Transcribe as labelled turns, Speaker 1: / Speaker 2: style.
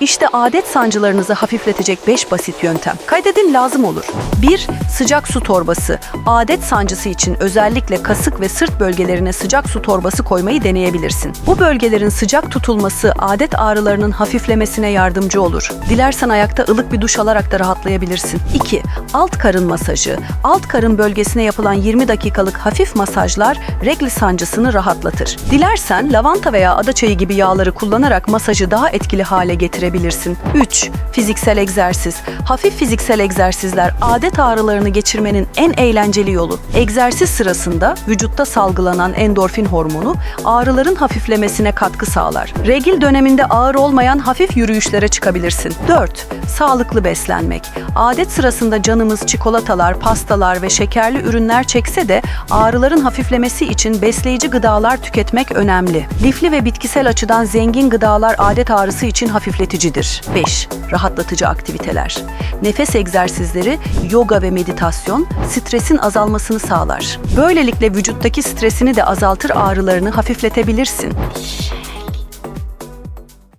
Speaker 1: İşte adet sancılarınızı hafifletecek 5 basit yöntem. Kaydedin lazım olur. 1. Sıcak su torbası. Adet sancısı için özellikle kasık ve sırt bölgelerine sıcak su torbası koymayı deneyebilirsin. Bu bölgelerin sıcak tutulması adet ağrılarının hafiflemesine yardımcı olur. Dilersen ayakta ılık bir duş alarak da rahatlayabilirsin. 2. Alt karın masajı. Alt karın bölgesine yapılan 20 dakikalık hafif masajlar regl sancısını rahatlatır. Dilersen lavanta veya adaçayı gibi yağları kullanarak masajı daha etkili hale getirebilirsin. 3. Fiziksel egzersiz. Hafif fiziksel egzersizler adet ağrılarını geçirmenin en eğlenceli yolu. Egzersiz sırasında vücutta salgılanan endorfin hormonu ağrıların hafiflemesine katkı sağlar. Regil döneminde ağır olmayan hafif yürüyüşlere çıkabilirsin. 4. Sağlıklı beslenmek. Adet sırasında canımız çikolatalar, pastalar ve şekerli ürünler çekse de ağrıların hafiflemesi için besleyici gıdalar tüketmek önemli. Lifli ve bitkisel açıdan zengin gıdalar adet ağrısı için hafifleticidir. 5. Rahatlatıcı aktiviteler. Nefes egzersizleri, yoga ve meditasyon stresin azalmasını sağlar. Böylelikle vücuttaki stresini de azaltır ağrılarını hafifletebilirsin.